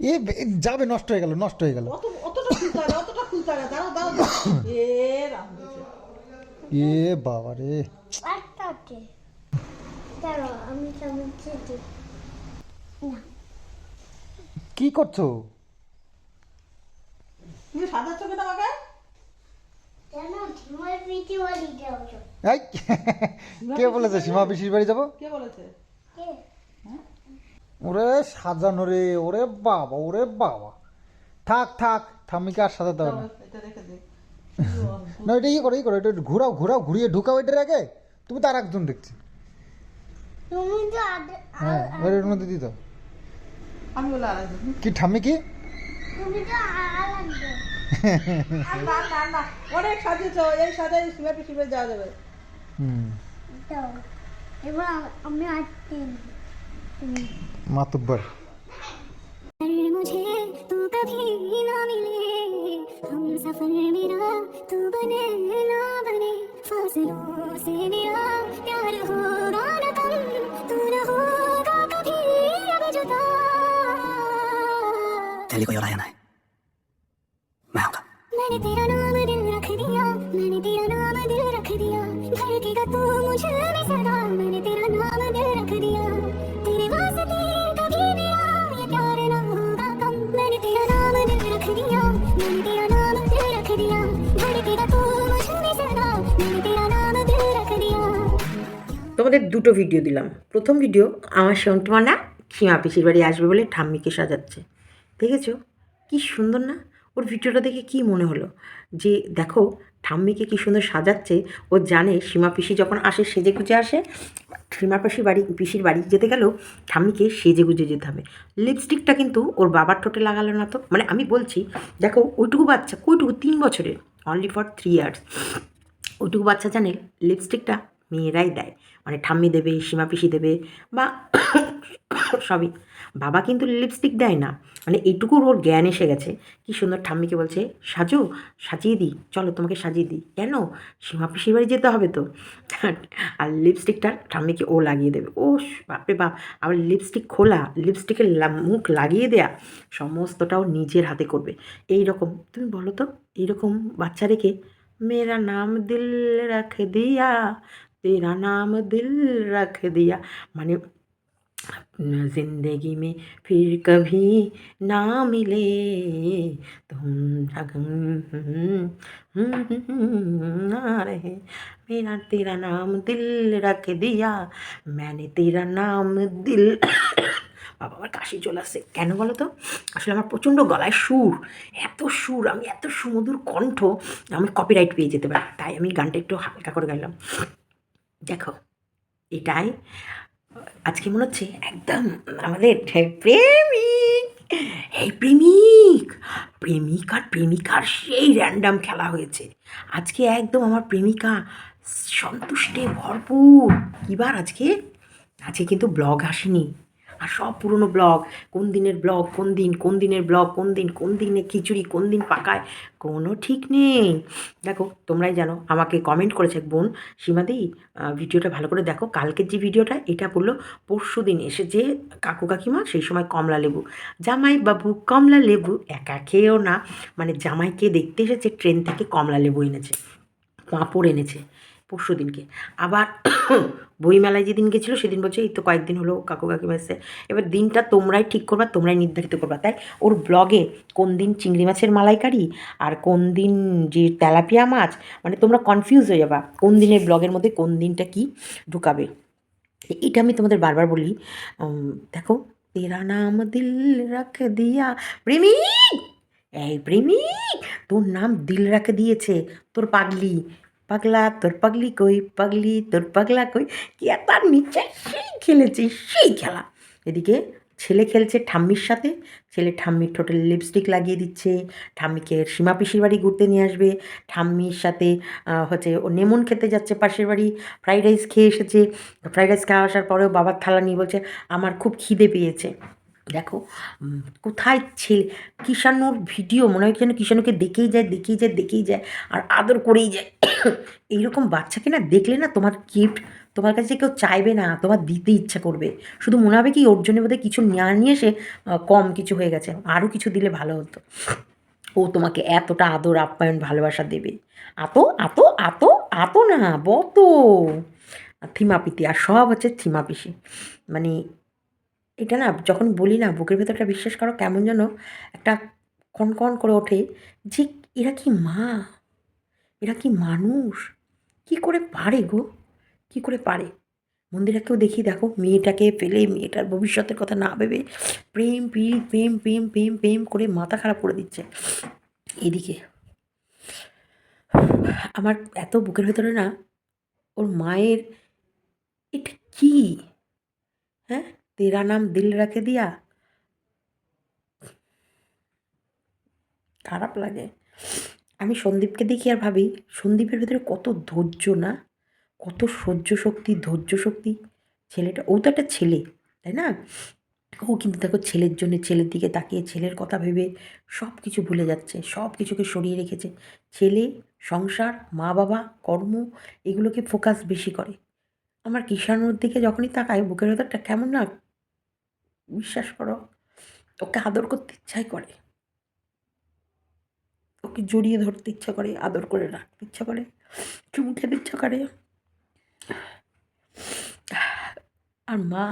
এ বে- যাবে নষ্ট হয়ে গেল নষ্ট হয়ে গেল। অতটা খুলতে হবে অতটা খুলতে হবে দাঁড়াও দাঁড়াও দাঁড়াও। এ রাম এ বাবা রে। একটা দাঁড়াও আমি কি করছ? তুমি কে বলেছে সীমা পিসির বাড়ি যাব? কে বলেছে? কে? ওরে সাজানো রে ওরে বাবা ওরে বাবা। থাক থাক ঠাম্মিকে আর সাজাতে হবে না। এটা ইয়ে করো ইয়ে করো এটা ঘুরাও ঘুরাও ঘুরিয়ে ঢুকাও এটার আগে। তুমি তার একজন দেখছি। তুমি তো আগে হ্যাঁ এর মধ্যে দিত আমি বলে কি ঠাম্মি কি? অনেক সাজিয়েছ এই সাজাই সীমা পিসিবে যাওয়া যাবে। হুম। এবার আমি আজকে মাতুব্বর मुझे तू कभी ना मिले हम सफर मेरा तू बने ना बने फासलों से मेरा प्यार होगा न कम तू न होगा कभी अब जुदा दिल्ली को आया ना है তোমাদের দুটো ভিডিও দিলাম। প্রথম ভিডিও আমার সন্টমানা সীমা পিসির বাড়ি আসবে বলে ঠাম্মিকে সাজাচ্ছে। দেখেছ? কি সুন্দর না? ওর ভিডিওটা দেখে কি মনে হলো? যে দেখো, ঠাম্মিকে কি সুন্দর সাজাচ্ছে, ও জানে সীমা পিসি যখন আসে সেজে গুজে আসে সীমা পিসির বাড়ি পিসির বাড়ি যেতে গেলেও ঠাম্মিকে সেজে গুজে যেতে হবে। লিপস্টিকটা কিন্তু ওর বাবার ঠোঁটে লাগালো না তো। মানে আমি বলছি, দেখো, ওইটুকু বাচ্চা কইটুকু তিন বছরের অনলি ফর থ্রি ইয়ার্স ওইটুকু বাচ্চা জানে লিপস্টিকটা মেয়েরাই দেয়। মানে ঠাম্মি দেবে, সীমা পিসি দেবে বা সবই। বাবা কিন্তু লিপস্টিক দেয় না। মানে এইটুকুর ওর জ্ঞান এসে গেছে। কি সুন্দর ঠাম্মিকে বলছে, সাজো, সাজিয়ে দিই। চলো তোমাকে সাজিয়ে দিই। কেন? সীমা পিসির বাড়ি যেতে হবে তো। আর লিপস্টিকটা ঠাম্মিকে ও লাগিয়ে দেবে। ও বাপরে বাপ। আবার লিপস্টিক খোলা লিপস্টিকের মুখ লাগিয়ে দেয়া সমস্তটাও নিজের হাতে করবে। এই রকম তুমি বলো তো, এইরকম বাচ্চা রেখে মেরা নাম দিল রাখ দিয়া तेरा नाम दिल रख दिया মানে जिंदगी में फिर कभी ना मिले तुम ना रहे मेरा तेरा नाम दिल रख दिया मैंने तेरा नाम दिल বাবা আমার কাশি চলে আসছে কেন বলো তো আসলে আমার প্রচণ্ড গলায় সুর এত সুর আমি এত সুমধুর কণ্ঠ আমি কপিরাইট পেয়ে যেতে পারি তাই আমি গানটা একটু হালকা করে গাইলাম দেখো, এটাই। আজকে মনে হচ্ছে একদম আমাদের প্রেমিক। এই প্রেমিক প্রেমিক আর প্রেমিকার সেই র্যান্ডাম খেলা হয়েছে। আজকে একদম আমার প্রেমিকা সন্তুষ্টে ভরপুর। কিবার আজকে? আজকে কিন্তু ব্লগ আসেনি। আর সব পুরনো ব্লগ, কোন দিনের ব্লগ, কোন দিন, কোন দিনের ব্লগ, কোন দিন, কোন দিনে খিচুড়ি, কোন দিন পাকায়, কোনো ঠিক নেই। দেখো, তোমরাই জানো, আমাকে কমেন্ট করেছে বোন, সীমাদি ভিডিওটা ভালো করে দেখো, কালকের যে ভিডিওটা, এটা বলল পরশু দিন এসে যে কাকু কাকিমা, সেই সময় কমলা লেবু। জামাই বাবু, কমলা লেবু, একা খেয়েও না মানে জামাইকে দেখতে এসেছে, ট্রেন থেকে কমলা লেবু এনেছে, পাঁপড় এনেছে। পরশু দিনকে। আবার বইমেলায় যেদিন গেছিল সেদিন বলছে, এই তো কয়েকদিন হলো কাকু কাকিমা এসছে। এবার দিনটা তোমরাই ঠিক করবা, তোমরাই নির্ধারিত করবা। তাই ওর ব্লগে কোন দিন চিংড়ি মাছের মালাইকারি আর কোন দিন যে তেলাপিয়া মাছ মানে তোমরা কনফিউজ হয়ে যাবা কোন দিনের ব্লগের মধ্যে কোন দিনটা কি ঢুকাবে। এটা আমি তোমাদের বারবার বলি দেখো, তেরা নাম দিল রাখ দিয়া। প্রেমিক! এই প্রেমিক! তোর নাম দিল রাখে দিয়েছে, তোর পাগলি। পাগলা, তোর পাগলি কই? পাগলি, তোর পাগলা কই? কি তার নিচে সেই খেলেছে, সেই খেলা। এদিকে ছেলে খেলছে ঠাম্মির সাথে। ছেলে ঠাম্মির ঠোঁটে লিপস্টিক লাগিয়ে দিচ্ছে। ঠাম্মিকে সীমা পিসির বাড়ি ঘুরতে নিয়ে আসবে। ঠাম্মির সাথে হচ্ছে ও নেমন খেতে যাচ্ছে পাশের বাড়ি। ফ্রাইড রাইস খেয়ে এসেছে। ফ্রাইড রাইস খাওয়া আসার পরেও বাবার থালা নিয়ে বলছে, আমার খুব খিদে পেয়েছে। দেখো কোথায় ছেলে, কিষাণুর ভিডিও, মনে হয় যেন কিষাণুকে দেখেই যায় দেখেই যায় দেখেই যায়, আর আদর করেই যায়। এইরকম বাচ্চাকে না দেখলে না তোমার গিফট তোমার কাছে কেউ চাইবে না, তোমার দিতে ইচ্ছা করবে। শুধু মনে হবে কি, ওর জন্য বোধহয় কিছু না নিয়ে এসে কম কিছু হয়ে গেছে, আরও কিছু দিলে ভালো হতো। ও তোমাকে এতটা আদর, আপ্যায়ন, ভালোবাসা দেবে। আত আত আত আত না, বত। থিমাপিতি, আর সব হচ্ছে থিমাপিসি। মানে এটা না যখন বলি না, বুকের ভেতরটা বিশ্বাস করো কেমন যেন একটা কনকন করে ওঠে যে এরা কি মা? এরা কি মানুষ? কি করে পারে গো? কি করে পারে? মন্দিরাকেও দেখি, দেখো মেয়েটাকে ফেলে, মেয়েটার ভবিষ্যতের কথা না ভেবে প্রেম প্রেম প্রেম প্রেম প্রেম প্রেম করে মাথা খারাপ করে দিচ্ছে। এদিকে আমার এত বুকের ভেতরে না ওর মায়ের এটা কি তেরা নাম দিল রাখে দিয়া খারাপ লাগে। আমি সন্দীপকে দেখি আর ভাবি, সন্দীপের ভেতরে কত ধৈর্য না? কত সহ্য শক্তি, ধৈর্য শক্তি। ছেলেটা, ও তো একটা ছেলে, তাই না? ও কিন্তু দেখো ছেলের জন্য ছেলের দিকে তাকিয়ে ছেলের কথা ভেবে সব কিছু ভুলে যাচ্ছে সব কিছুকে সরিয়ে রেখেছে। ছেলে, সংসার মা বাবা কর্ম, এগুলোকে ফোকাস বেশি করে। আমার কিষাণুর দিকে যখনই তাকায় বুকের ভেতরটা কেমন না বিশ্বাস করো, ওকে আদর করতে ইচ্ছাই করে। ওকে জড়িয়ে ধরতে ইচ্ছা করে, আদর করে রাখতে ইচ্ছা করে, চুমু খেতে ইচ্ছা করে। আর মা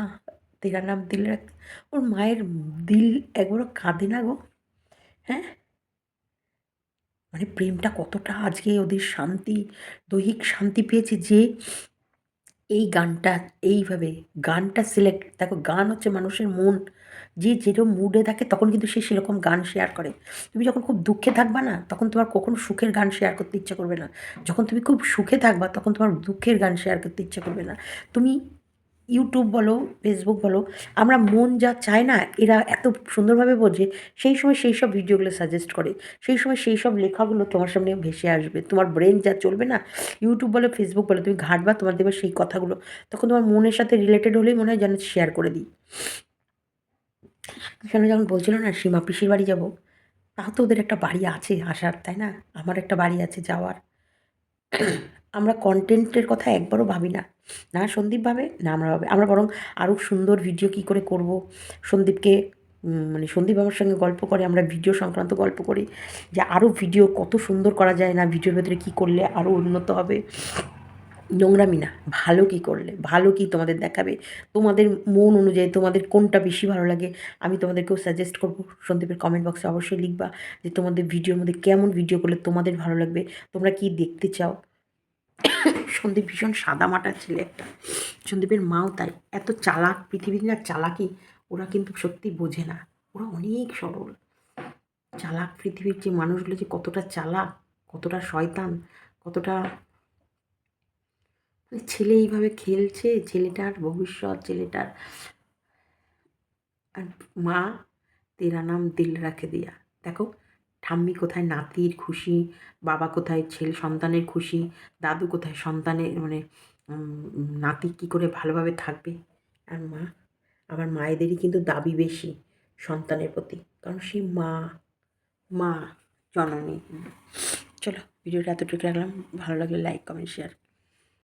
তেরা নাম দিল রাখ ওর মায়ের দিল একবারও কাঁদে না গো। হ্যাঁ? মানে প্রেমটা কতটা আজকে ওদের শান্তি, দৈহিক শান্তি পেয়েছে যে এই গানটা, এইভাবে গানটা সিলেক্ট দেখো গান হচ্ছে মানুষের মন। যে যেরকম মুডে থাকে তখন কিন্তু সে সেরকম গান শেয়ার করে। তুমি যখন খুব দুঃখে থাকবা না, তখন তোমার কখনো সুখের গান শেয়ার করতে ইচ্ছা করবে না। যখন তুমি খুব সুখে থাকবা, তখন তোমার দুঃখের গান শেয়ার করতে ইচ্ছা করবে না। তুমি ইউটিউব বলো ফেসবুক বলো, আমরা মন যা চায় না, এরা এত সুন্দরভাবে বোঝে, সেই সময় সেই সব ভিডিওগুলো সাজেস্ট করে। সেই সময় সেই সব লেখাগুলো তোমার সামনে ভেসে আসবে। তোমার ব্রেন যা চলবে না ইউটিউব বলো ফেসবুক বলো, তুমি ঘাঁটবা, তোমার দেখবে সেই কথাগুলো। তখন তোমার মনের সাথে রিলেটেড হলেই মনে হয় যেন শেয়ার করে দিই। সেখানে যখন বলছিল না, সীমা পিসির বাড়ি যাব তাও তো ওদের একটা বাড়ি আছে আসার, তাই না? আমার একটা বাড়ি আছে যাওয়ার। আমরা কন্টেন্টের কথা একবারও ভাবি না। না সন্দীপ ভাবে, না আমরা ভাবে। আমরা বরং আরও সুন্দর ভিডিও কী করে করব? সন্দীপকে মানে সন্দীপ বাবার সঙ্গে গল্প করে, আমরা ভিডিও সংক্রান্ত গল্প করি। যে আরও ভিডিও কত সুন্দর করা যায় না ভিডিওর ভেতরে কী করলে আরও উন্নত হবে? নোংরামি না ভালো কী করলে? ভালো কী তোমাদের দেখাবে? তোমাদের মন অনুযায়ী তোমাদের কোনটা বেশি ভালো লাগে? আমি তোমাদেরকেও সাজেস্ট করব। সন্দীপের কমেন্ট বক্সে অবশ্যই লিখবা যে তোমাদের ভিডিওর মধ্যে কেমন ভিডিও করলে তোমাদের ভালো লাগবে? তোমরা কি দেখতে চাও? সন্দীপ ভীষণ সাদা মাটা ছেলে একটা। সন্দীপের মাও তাই। এত চালাক, পৃথিবীর না চালাকি, ওরা কিন্তু সত্যি বোঝে না। ওরা অনেক সরল। চালাক পৃথিবীর যে মানুষগুলো যে কতটা চালাক, কতটা শয়তান, কতটা ছেলে এইভাবে খেলছে, ছেলেটার ভবিষ্যৎ, ছেলেটার আর মা, তেরা নাম দিল রাখে দিয়া। দেখো, ঠাম্মি কোথায় নাতির খুশি, বাবা কোথায় ছেলে সন্তানের খুশি, দাদু কোথায় সন্তানের মানে নাতি কী করে ভালোভাবে থাকবে? আর মা, আমার মায়েদেরই কিন্তু দাবি বেশি সন্তানের প্রতি, কারণ সেই মা মা জননী। চলো, ভিডিওটা এতটুকু রাখলাম। ভালো লাগলে লাইক কমেন্ট শেয়ার